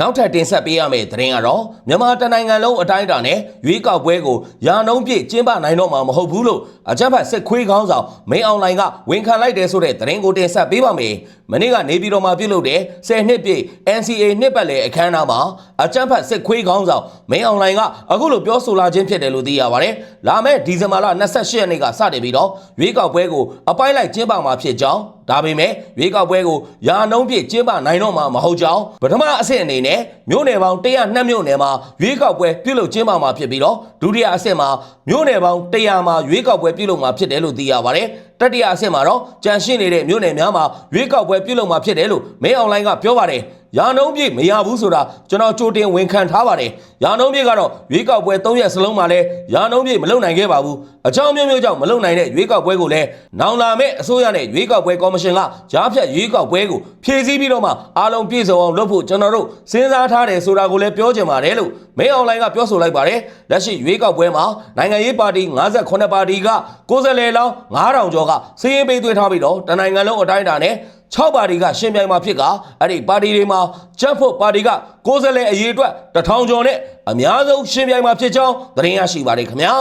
နောက်ထပ်တင်ဆက်ပေးရမယ့်သတင်းကတော့မြန်မာတနိုင်ငံလုံးအတိုင်းအတာနဲ့ရွေးကောက်ပွဲကိုရာနှုန်းပြည့်ကျင်းပနိုင်တော့မှာမဟုတ်ဘူးလို့အကြမ်းဖက်စစ်ခွေးခေါင်းဆောင်မင်းအောင်လှိုင်ကဝန်ခံလိုက်တယ်ဆိုတဲ့သတင်းကိုတင်ဆက်ပေးပါမယ်။မနေ့ကနေပြည်တော်မှာပြုလုပ်တဲ့10နှစ်ပြည့် NCA နှစ်ပတ်လည်အခမ်းအနားမှာအကြမ်းဖက်စစ်ခွေးခေါင်းဆောင်မင်းအောင်လှိုင်ကအခုလိုပြောဆိုလာခြင်းဖြစ်တယ်လို့သိရပါတယ်။လာမယ့်ဒီဇင်ဘာလ28ရက်နေ့ကစတင်ပြီးတော့ရွေးကောက်ပွဲကိုအပိုင်းလိုက်ကျင်းပမှာဖြစ်ကြောင်းဒါပေမဲ့ရွေးကောက်ပွဲကိုရာနှုန်းပြည့်ကျင်းပနိုင်တော့မှာမဟုတ်ကြောင်းပထမအဆင့်အနေနဲ့မြို့နယ်ပေါင်း102မြို့နယ်မှာရွေးကောက်ပွဲပြုလုပ်ကျင်းပမှာဖြစ်ပြီးတော့ဒုတိယအဆင့်မှာမြို့နယ်ပေါင်း100မှာရွေးကောက်ပွဲပြုလုပ်မှာဖြစ်တယ်လို့သိရပါတယ် တတိယအဆင့်မှာတော့ကြန့်ရှင်းနေတဲ့မြို့နယ်များမှာရွေးကောက်ပွဲပြုလုပ်မှာဖြစ်တယ်လို့မင်းအွန်လိုင်းကပြောပါတယ်ရာနှုန်းပြည့်မရဘူးဆိုတာကျွန်တော်ကြိုတင်ဝန်ခံထားပါတယ်ရာနှုန်းပြည့်ကတော့ရွေးကောက်ပွဲ၃ရက်စလုံးမှာလည်းရာနှုန်းပြည့်မလုပ်နိုင်ခဲ့ပါဘူးအကြောင်းမျိုးမျိုးကြောင့်မလုပ်နိုင်တဲ့ရွေးကောက်ပွဲကိုလည်းနောင်လာမဲ့အစိုးရနဲ့ရွေးကောက်ပွဲကော်မရှင်ကကြားဖြတ်ရွေးကောက်ပွဲကိုဖြည့်ဆည်းပြီးတော့မှအားလုံးပြည့်စုံအောင်လုပ်ဖို့ကျွန်တော်တို့စဉ်းစားထားတယ်ဆိုတာကိုလည်းပြောချင်ပါတယ်လို့မင်းအွန်လိုင်းကပြောဆိုလိုက်ပါတယ်လက်ရှိရွေးကောက်ပွဲမှာနိုင်ငံရေးပါတီ58ပါတီကကိုယ်စားလှယ်လောင်း9000ကျော်ကစည်ရင်ပေးသွင်းထားပြီးတော့တနိုင်ငံလုံးအတိုင်းအတာနဲ့6ပါတီကရှင်ပြိုင်မှာဖြစ်ကအဲ့ဒီပါတီတွေမှာကြက်ဖို့ပါတီကကိုယ်စားလှယ်အရေးအတွက်တထောင်ကျော်နဲ့အများဆုံးရှင်ပြိုင်မှာဖြစ်ကြောင်းသတင်းရရှိပါတယ်ခင်ဗျာ